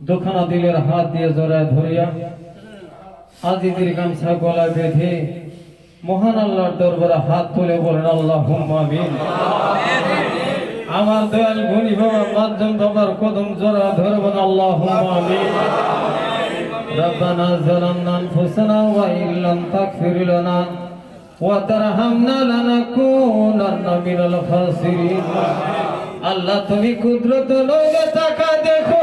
দুখানা দিলের হাত দিয়ে জড়ায় ধরিয়া আজিদের গামছা গলায় বেঁধে মহান আল্লাহর দরবারে হাত তুলে বলেন আল্লাহ আমিন আমার দয়াল গুণী বাবা মাধ্যম বাবার কদম জোড়া ধরবেন আল্লাহ আমিন ربنا ظلمنا انفسنا وان لم تغفر لنا وترحمنا لنكونن من الخاسرين আল্লাহ তুমি কুদরত লোকে তাকা দেখো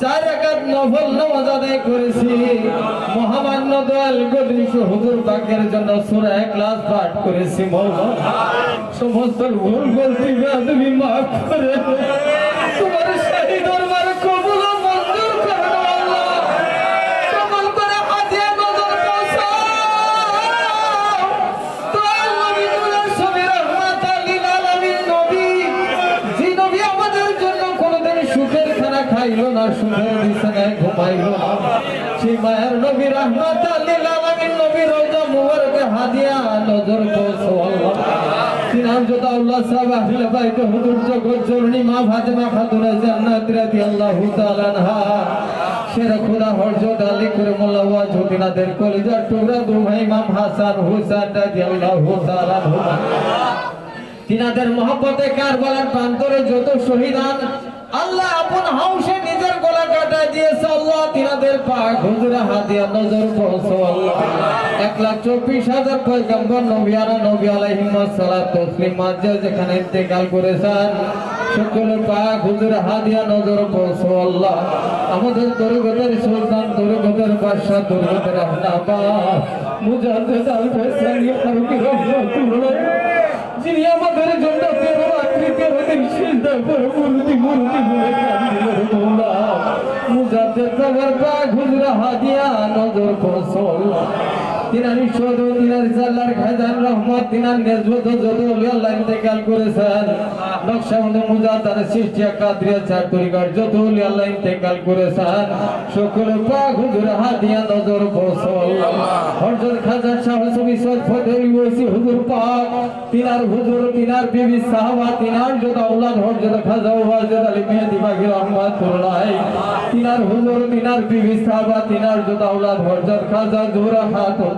চার একাত নফল নামাজ আদায় করেছি। মহামান্য দয়াল গদৃশ হুজুর পাকের জন্য সূরা ইখলাস পাঠ করেছি মৌলা সমস্ত ভুল, গলতি তুমি মাফ করে। তোমার শাহী দরবার খাইলো না সুখের বিছানায় ঘুমাইলো না। সেই মায়ের নবী রহমত লিল আলামিন নবী রওজা মুবারকে হাদিয়া, নজর পৌঁছো আল্লাহ। সাহেব আহলে বাইত হুজুর প্রান্তরে যত শহীদান আল্লাহ আপন হাউসে এক লাখ চব্বিশ হাজার পয়গম্বর নবিয়ারা নবী আলাইহিম সালাত তসলিম যেখানে পাক হুজুরে হাদিয়া নজর পৌঁছো আমাদের তরুগতের সুলতান তরুগতের বাদশাহ তরুগতের আহনাবা মুজাদ্দিদ আল যিনি আমাদের জন্য তোমার পা ঘুজরা হাদিয়া নজর করছ তিনার ঈশ্বর তিনার জাল্লার খাজান রহমত তিনার নেজবত যত আল্লাহ ইন্তেকাল করেছেন নকশাবন্দ মুজাদ্দার সৃষ্টি কাদরিয়া চার তরিকার যত আল্লাহ ইন্তেকাল করেছেন সকল পা ঘুজরা হাদিয়া নজর করছ হরজত খাজা শাহ সুবি সৈয়দ ফতেহ ওসি হুজুর পাক তিনার হুজুর তিনার বিবি সাহাবা তিনার যত আওলাদ হরজত খাজা ওয়াজেদ আলী মেহেদি বাগি রহমাতুল্লাহ। তিনার হুজুর তিনার বিবি সাহাবা তিনার যত আওলাদ হরজত খাজা জোরা খাতুন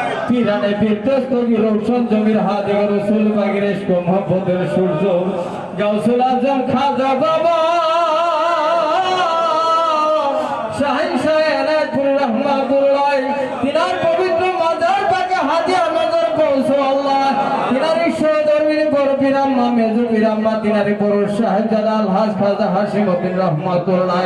পিরানে বিধ্বস্তগি রৌশন জমির হাতে রসুল বাগিরেশ মোহাম্মদের সূর্য। গাউসুল আজম খাজা বাবা। শাহিন শাহেনায়তপুর রহমাতুল্লাহ তিনার পবিত্র মাজার হাজিয়া নজর পৌঁছো আল্লাহ। তিনার দরবির বড় বিরাম্মা, মেজু বিরাম্মা, তিনারি বড় শাহজাদা আলহাজ খাজা হাসিমুদ্দিন রহমাতুল্লাহ।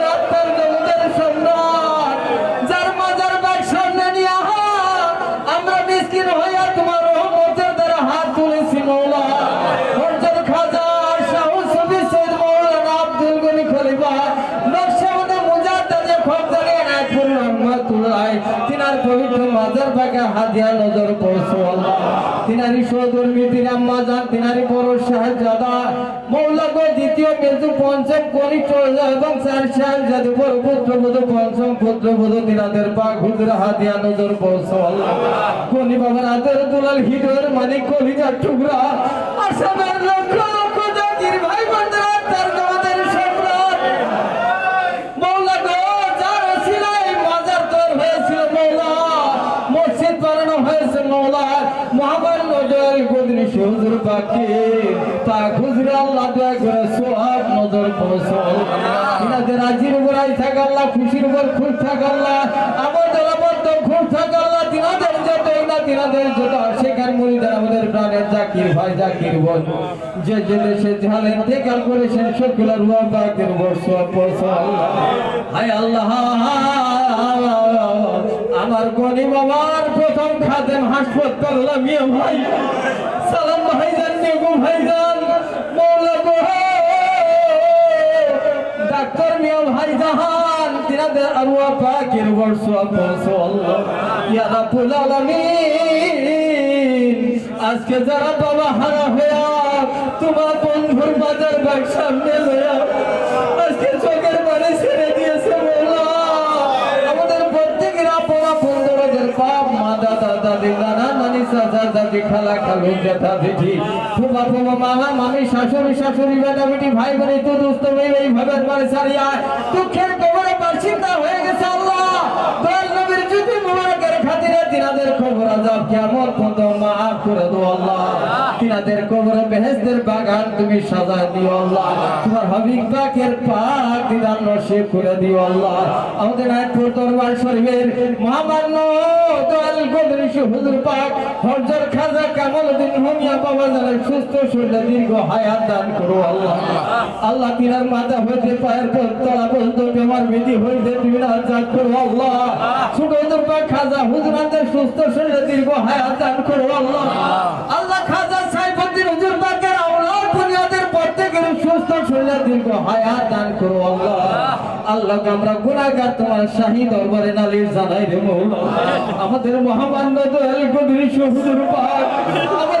তুলায় তিনার পবিত্র মাজার পাকে হাদিয়া নজর আল্লাহ তিনারি সহধর্মী, তিন আম্মা তিনারি বড় শাহজাদা। মৌলা দ্বিতীয় পঞ্চম চৌজা এবং চার পঞ্চম তিনাদের হাদিয়া নজর কোনি বাবার হাতের দুলাল মানিক, কলিজার টুকরা। আসামের লক্ষ হুজুর পাখি, তা খুজরে আল্লাহ দয়া করে সোহাব নজর পৌঁছল তিনাদের রাজির উপর আই থাক আল্লাহ, খুশির উপর খুশ থাক আল্লাহ আমাদের আবদ্ধ খুশ থাক আল্লাহ, তিনাদের যতই না তিনাদের যত সেখান মুড়িদের আমাদের প্রাণের জাকির ভাই জাকির বোন। যে যে দেশে জালেন দেখাল করেছেন, সকলের রুয়া পাকের বর্ষ পৌঁছ আল্লাহ, হায় আল্লাহ আমার গনি বাবার প্রথম খাদেম হাসপাতাল মিয়া ভাই। সালাম ভাইজান নেগু ভাইজান মৌলা ডাক্তার মিয়া ভাই জাহান। তিনাদের আরওয়া পাকের বর্ষ পৌঁছ আল্লাহ। ইয়া রাব্বুল আলামিন। আজকে যারা বাবা হারা হইয়া তোমার বন্ধুর বাজার ব্যাগ সামনে দাদা দাদি সাজা জাতি খালা খালু জেঠা জেঠি। ফুফা ফুফা মামা মামি শাশুড়ি শাশুড়ি বেটা বেটি ভাই বোন তো দোস্ত ভাই এইভাবে মানে সারিয়া। দুঃখের কবরে বাসিন্দা হয়ে গেছে আল্লাহ দয়াল নবীর জ্যোতি মুবারকের খাতিরে তিনাদের খবর আজাব কেমন পর্যন্ত মাফ করে দাও আল্লাহ। তিনাদের কবরে বেহেশতের বাগান তুমি সাজায় দিও আল্লাহ। তোমার হাবিব পাকের পাক দিদার নসিব করে দিও আল্লাহ। আমাদের নাটপুর দরবার শরীফের মহামান্য দয়াল গদরিশ হুজুর পাক হরজর খাজা কামালউদ্দিন হুমিয়া বাবা জানের সুস্থ শরীরে দীর্ঘ হায়াত দান করো আল্লাহ। আল্লাহ তিনার মাথা হইতে, পায়ের তলা পর্যন্ত বেমার বিধি হইতে তুমি আজাদ করো আল্লাহ। ছোট হুজুর পাক খাজা হুজুরাদের সুস্থ শরীরে দীর্ঘ হায়াত দান করো আল্লাহ। আল্লাহ। খাজা সাইফুদ্দিন হুজুর আওলাদ প্রত্যেকের সুস্থ শরীরে দীর্ঘ হায়াত দান করো আল্লাহ। আল্লাহ। আমরা গুণাগার তোমার শাহী দরবারে জানাই রে মৌলা আমাদের মহামান্য দয়াল কবির হুজুর পাক। আমাদের